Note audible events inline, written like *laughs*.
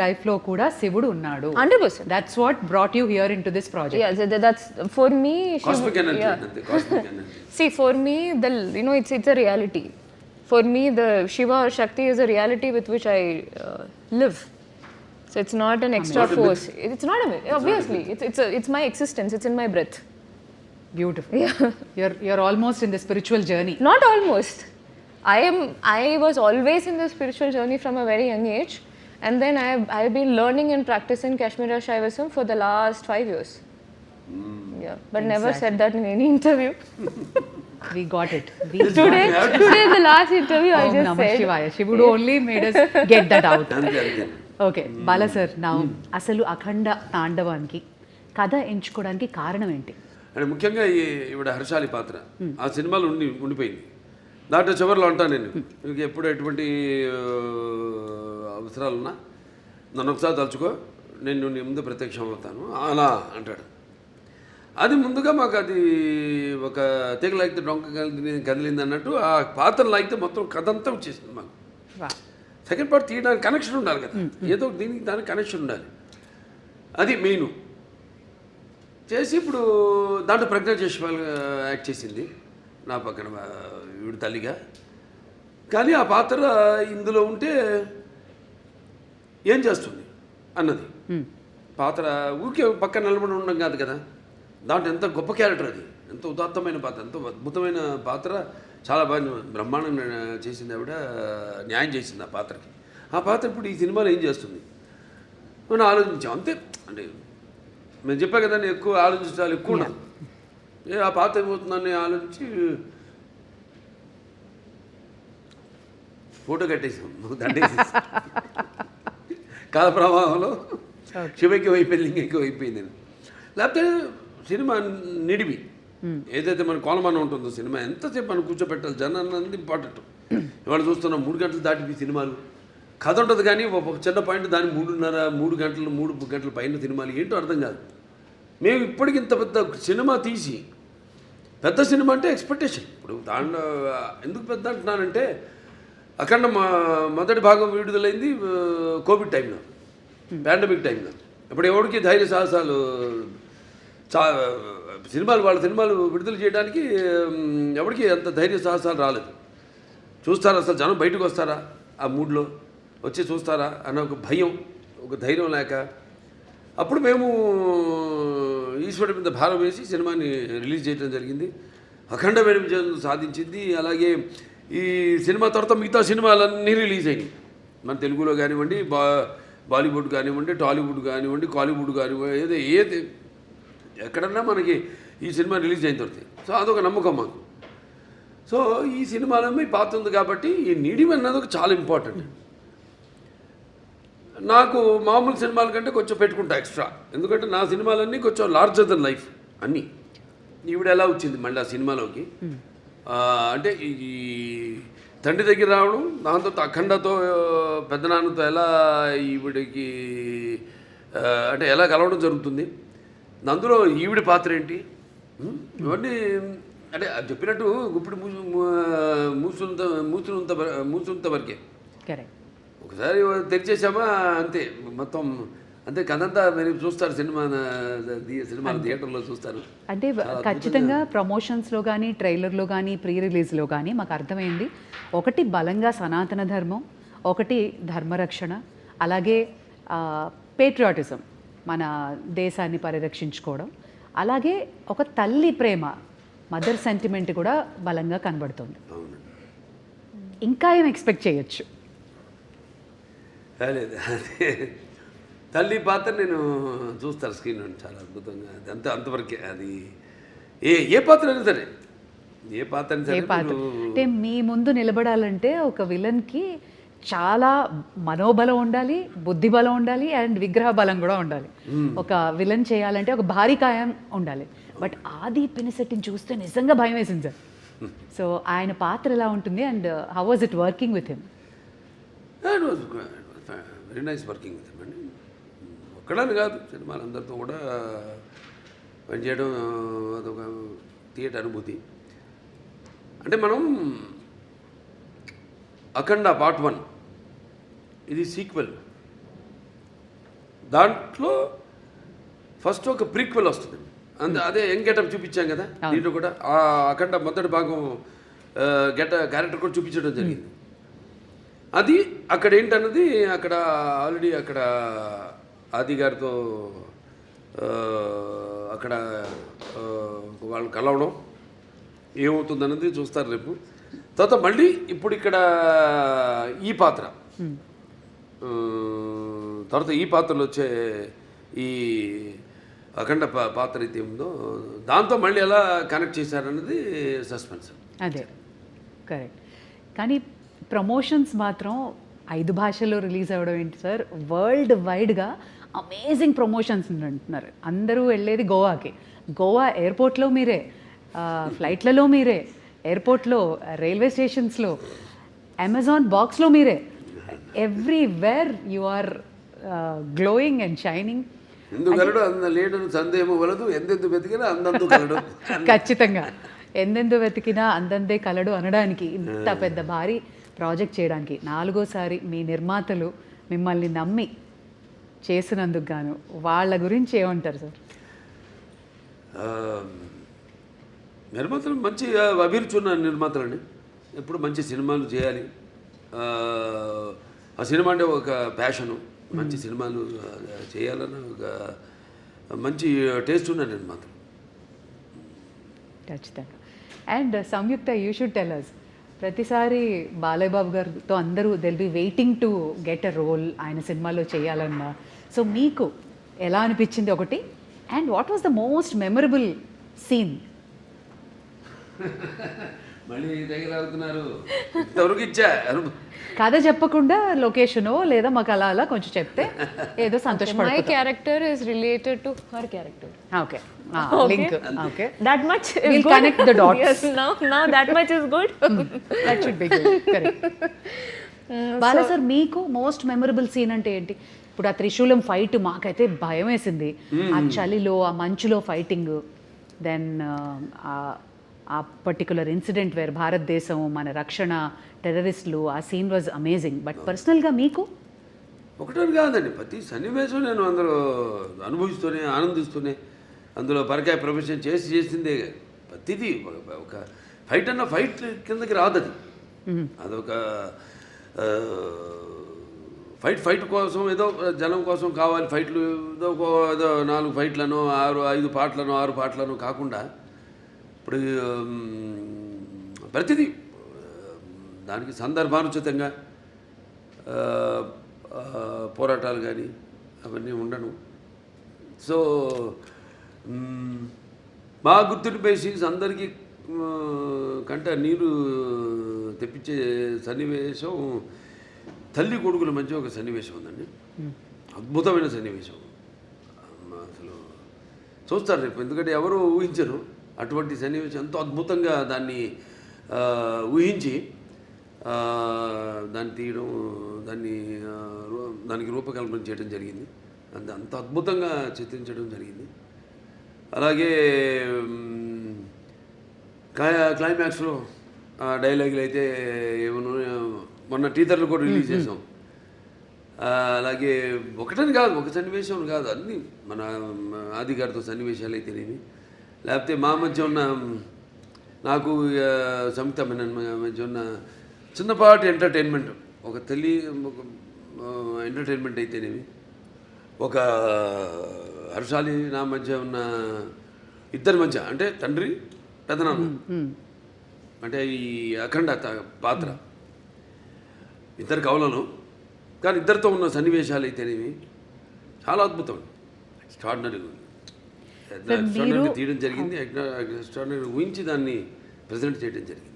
Life లో కూడా శివుడు ఉన్నాడు hundred percent that's what brought you here in to this project Yeah, so that's for me. Shiv- cosmic energy yeah. అంతే cosmic *laughs* energy See, for me, the you know, it's it's a reality. For me, the Shiva or Shakti is a reality with which I uh, live. So it's not an extra Not a myth. force. It's not a myth. Obviously, it's it's a, it's my existence. It's in my breath. Beautiful *laughs* your your almost in the spiritual journey Not almost. I am. I was always in the spiritual journey from a very young age, And then I have I've been learning and practicing Kashmiri Shaivism for the last five years. Yeah, but never said that in any interview. We got it today, today in the last interview, I just నమ said. శివాయ శివుడు only made us get that out అంతే అంతే okay Bala sir నా అసలు అఖండ తాండవానికి కథ ఎంచుకోవడానికి కారణం ఏంటి అంటే ముఖ్యంగా ఈ ఈవిడ హర్షాలి పాత్ర ఆ సినిమాలో ఉండి ఉండిపోయింది దాంట్లో చివరిలో అంటాను నేను ఎప్పుడు ఎటువంటి అవసరాలున్నా నన్ను ఒకసారి తలుచుకో నేను నీ ముందు ప్రత్యక్షం అవుతాను అలా అంటాడు. అది ముందుగా మాకు అది ఒక తీగ లాగితే డొంక కదిలి కదిలింది అన్నట్టు ఆ పాత్ర లాగితే మొత్తం కథ అంతా వచ్చేసింది మాకు. సెకండ్ పార్ట్ తీయడానికి కనెక్షన్ ఉండాలి కదా. ఏదో దీనికి దానికి కనెక్షన్ ఉండాలి. అది మెయిన్ చేసి ఇప్పుడు దాంట్లో ప్రజ్ఞ చేసేవాళ్ళు యాక్ట్ చేసింది. నా పక్కన ఆ, ఈవిడ తల్లిగా. కానీ ఆ పాత్ర ఇందులో ఉంటే ఏం చేస్తుంది? అన్నది. పాత్ర ఊరికే పక్కన నిలబడి ఉండడం కాదు కదా? దాంట్లో ఎంత గొప్ప క్యారెక్టర్ అది. ఎంత ఉదాత్తమైన పాత్ర ఎంతో అద్భుతమైన పాత్ర. చాలా బాగా బ్రహ్మాండంగా చేసింది ఆవిడ న్యాయం చేసింది ఆ పాత్రకి. ఆ పాత్ర ఇప్పుడు ఈ సినిమాలో ఏం చేస్తుంది? మనం ఆలోచించాం. అంతే. అంటే మేము చెప్పా కదా నేను ఎక్కువ ఆలోచించాలి ఎక్కువ ఉండదు ఏ ఆ పాత్ర ఏమవుతుందని ఆలోచించి ఫోటో కట్టేసాం. దండేసేసాం కాల ప్రవాహంలో శివకి అయిపోయింది లింగకి అయిపోయింది లేకపోతే సినిమా నిడివి. ఏదైతే మన కోలమానం ఉంటుందో సినిమా ఎంతసేపు మనం కూర్చోబెట్టాలి జనాన్ని అన్నది ఇంపార్టెంట్ ఇవాళ చూస్తున్నాం మూడు గంటలు దాటిపోయి సినిమాలు. కథ ఉంటుంది కానీ ఒక చిన్న పాయింట్ దాని మూడున్నర మూడు గంటలు మూడు గంటల పైన సినిమాలు. ఏంటో అర్థం కాదు. మేము ఇప్పటికి ఇంత పెద్ద సినిమా తీసి పెద్ద సినిమా అంటే ఎక్స్పెక్టేషన్ ఇప్పుడు దాంట్లో ఎందుకు పెద్ద అంటున్నానంటే అఖండ మా మొదటి భాగం విడుదలైంది కోవిడ్ టైంలో. పాండమిక్ టైంలో. ఇప్పుడు ఎవరికి ధైర్య సాహసాలు చా సినిమాలు వాళ్ళ సినిమాలు విడుదల చేయడానికి ఎవరికి అంత ధైర్య సాహసాలు రాలేదు. చూస్తారా అసలు జనం బయటకు వస్తారా ఆ మూడ్లో? వచ్చి చూస్తారా అన్న ఒక భయం ఒక ధైర్యం లేక. అప్పుడు మేము ఈశ్వరుడి మీద భారం వేసి సినిమాని రిలీజ్ చేయడం జరిగింది. అఖండ విజయం సాధించింది. అలాగే ఈ సినిమా తర్వాత మిగతా సినిమాలన్నీ రిలీజ్ అయినాయి. మన తెలుగులో కానివ్వండి బా బాలీవుడ్ కానివ్వండి టాలీవుడ్ కానివ్వండి కాలీవుడ్ కానివ్వండి ఏదో ఏది ఎక్కడన్నా మనకి ఈ సినిమా రిలీజ్ అయిన తర్వాత. సో అదొక నమ్మకం మాకు. సో ఈ సినిమాలో మీ పాత్ర ఉంది కాబట్టి ఈ నీడిమ్ అన్నది ఒక చాలా ఇంపార్టెంట్. నాకు మామూలు సినిమాల కంటే కొంచెం పెట్టుకుంటా ఎక్స్ట్రా. ఎందుకంటే నా సినిమాలన్నీ కొంచెం లార్జర్ దెన్ లైఫ్ అన్నీ. ఈవిడ ఎలా వచ్చింది మళ్ళీ ఆ సినిమాలోకి అంటే ఈ తండ్రి దగ్గర రావడం దాంతో అఖండతో పెద్దనాన్నతో ఎలా ఈవిడికి అంటే ఎలా కలవడం జరుగుతుంది? అందులో ఈవిడ పాత్ర ఏంటి? ఇవన్నీ అంటే అది చెప్పినట్టు ఇప్పుడు మూసు మూసుంత మూసుంత మూసుంత వరకే. కరెక్ట్. ఒకసారి తెరిచేసామా అంతే. మొత్తం అంతే కథంతా మీరు చూస్తారు సినిమా సినిమా థియేటర్లో చూస్తారు. అంటే ఖచ్చితంగా ప్రమోషన్స్లో కానీ ట్రైలర్లో కానీ ప్రీ రిలీజ్లో కానీ మాకు అర్థమైంది ఒకటి బలంగా సనాతన ధర్మం ఒకటి ధర్మరక్షణ అలాగే పేట్రియాటిజం మన దేశాన్ని పరిరక్షించుకోవడం. అలాగే ఒక తల్లి ప్రేమ మదర్ సెంటిమెంట్ కూడా బలంగా కనబడుతుంది. ఇంకా ఏం ఎక్స్పెక్ట్ చేయొచ్చు? లేదు తల్లి పాత్ర నేను చూస్తాను స్క్రీన్ చాలా అద్భుతంగా. అది అంత అంతవరకే అది. ఏ ఏ పాత్ర అయినా సరే ఏ పాత్ర ఏ పాత్ర? అంటే మీ ముందు నిలబడాలంటే ఒక విలన్కి చాలా మనోబలం ఉండాలి బుద్ధి బలం ఉండాలి అండ్ విగ్రహ బలం కూడా ఉండాలి. ఒక విలన్ చేయాలంటే ఒక భారీ కాయం ఉండాలి. బట్ ఆది పినిసెట్టిని చూస్తే నిజంగా భయం వేసింది సార్. *laughs* సో ఆయన పాత్ర ఎలా ఉంటుంది and how was it working with him very nice working with అండి. ఒక్కడని కాదు సినిమాలు అందరితో కూడా పనిచేయడం అదొక థియేటర్ అనుభూతి. అంటే మనం అఖండ పార్ట్ వన్ ఇది సీక్వెల్. దాంట్లో ఫస్ట్ ఒక ప్రీక్వెల్ వస్తుంది. అంద అదే యంగ్ గెటప్ చూపించాం కదా దీంట్లో కూడా ఆ అఖండ మొదటి భాగం గెట క్యారెక్టర్ కూడా చూపించడం జరిగింది. అది అక్కడ ఏంటన్నది అక్కడ ఆల్రెడీ అక్కడ ఆది గారితో అక్కడ వాళ్ళు కలవడం ఏమవుతుందన్నది చూస్తారు రేపు. తర్వాత మళ్ళీ ఇప్పుడు ఇక్కడ ఈ పాత్ర. తర్వాత ఈ పాత్రలో వచ్చే ఈ అఖండ పా- పాత్ర అయితే ఉందో దాంతో మళ్ళీ ఎలా కనెక్ట్ చేశారన్నది సస్పెన్స్ అదే. కరెక్ట్ కానీ ప్రమోషన్స్ మాత్రం ఐదు భాషల్లో రిలీజ్ అవ్వడం ఏంటి సార్? వరల్డ్ వైడ్గా అమేజింగ్ ప్రమోషన్స్ అంటున్నారు. అందరూ వెళ్ళేది గోవాకి. గోవా ఎయిర్పోర్ట్లో మీరే ఫ్లైట్లలో మీరే ఎయిర్పోర్ట్లో రైల్వే స్టేషన్స్లో అమెజాన్ బాక్స్లో మీరే. Everywhere you are glowing and shining. ఎందుకు కలడు అంద లేడను సందేహము వలదు. ఎందెందు వెతికినా అందందు కలడు. *laughs* ఖచ్చితంగా. ఎందెందు వెతికినా అందందే కలడు అనడానికి ఇంత పెద్ద భారీ ప్రాజెక్ట్ చేయడానికి నాలుగోసారి మీ నిర్మాతలు మిమ్మల్ని నమ్మి చేసినందుకు గాను వాళ్ళ గురించి ఏమంటారు సార్? నిర్మాతలు మంచి అభిరుచి ఉన్న నిర్మాతలండి. ఎప్పుడు మంచి సినిమాలు చేయాలి. ఆ, సినిమా అంటే ఒక ప్యాషను. మంచి సినిమాలు ఆ, చేయాలన్న ఒక మంచి టేస్ట్ ఉన్న నిర్మాతలు. ఖచ్చితంగా. And Samyuktha you should tell us ప్రతిసారి బాలయ్య బాబు గారితో అందరూ they'll be waiting to get a role ఆయన సినిమాలో చేయాలన్నా సో మీకు ఎలా అనిపించింది ఒకటి? And what was the most memorable scene మళ్ళీ ఇచ్చా. కథ చెప్పకుండా లొకేషనో లేదా మాకు అలా అలా కొంచెం చెప్తే ఏదో *laughs* My సంతోషపడుతుంది character is related to her character. Okay link okay We'll good. connect the dots. *laughs* yes, now, now that much is good. That should be correct Bala sir మీకు మోస్ట్ మెమరబుల్ సీన్ అంటే ఏంటి? ఇప్పుడు ఆ త్రిశూలం fight మాకైతే భయం వేసింది ఆ చలిలో ఆ మంచులో ఫైటింగ్ దెన్ ఆ పర్టికులర్ ఇన్సిడెంట్ వేర్ భారతదేశం మన రక్షణ టెర్రరిస్టులు ఆ సీన్ వాజ్ అమేజింగ్ బట్ పర్సనల్గా మీకు? ఒకటని కాదండి ప్రతి సన్నివేశం నేను అందులో అనుభవిస్తూనే ఆనందిస్తూనే అందులో పరకాయ ప్రొఫెషన్ చేసి చేసిందే. ప్రతిదీ ఒక- ఫైట్ అన్న ఫైట్ కిందకి రాదు అది అదొక ఫైట్ ఫైట్ కోసం ఏదో జనం కోసం కావాలి ఫైట్లు ఏదో ఒక- ఏదో నాలుగు ఫైట్లను ఆరు ఐదు పాటలను ఆరు పాటలను కాకుండా ఇప్పుడు ప్రతిదీ దానికి సందర్భానుచితంగా పోరాటాలు కానీ అవన్నీ ఉండను. సో మా గుర్తుని పేసి అందరికీ కంటే కంట నీరు తెప్పించే సన్నివేశం తల్లి కొడుకుల మధ్య ఒక సన్నివేశం ఉందండి. అద్భుతమైన సన్నివేశం. అసలు చూస్తారు రేపు ఎందుకంటే ఎవరు ఊహించరు. అటువంటి సన్నివేశం ఎంతో అద్భుతంగా దాన్ని ఊహించి దాన్ని తీయడం దాన్ని దానికి రూపకల్పన చేయడం జరిగింది. అంత అంత అద్భుతంగా చిత్రించడం జరిగింది. అలాగే క్లైమాక్స్లో డైలాగులు అయితే ఏమన్నా మొన్న టీజర్లు కూడా రిలీజ్ చేసాం అలాగే ఒకటని కాదు ఒక సన్నివేశం కాదు అన్నీ మన ఆది గారితో సన్నివేశాలు అయితేనేమి లేకపోతే మా మధ్య ఉన్న నాకు సంయుక్త మెనన్ మధ్య ఉన్న చిన్నపాటి ఎంటర్టైన్మెంట్ ఒక తల్లి ఒక ఎంటర్టైన్మెంట్ అయితేనేమి ఒక హర్షాలి నా మధ్య ఉన్న ఇద్దరి మధ్య అంటే తండ్రి పెదనాన్న. అంటే ఈ అఖండ త- పాత్ర. ఇద్దరు కవులను కానీ ఇద్దరితో ఉన్న సన్నివేశాలు అయితేనేవి చాలా అద్భుతం. ఎక్స్ట్రాడినరీ ఎక్స్ట్రాడినరీ తీయడం జరిగింది. ఎక్స్ట్రాడినరీ ఊహించి దాన్ని ప్రజెంట్ చేయడం జరిగింది.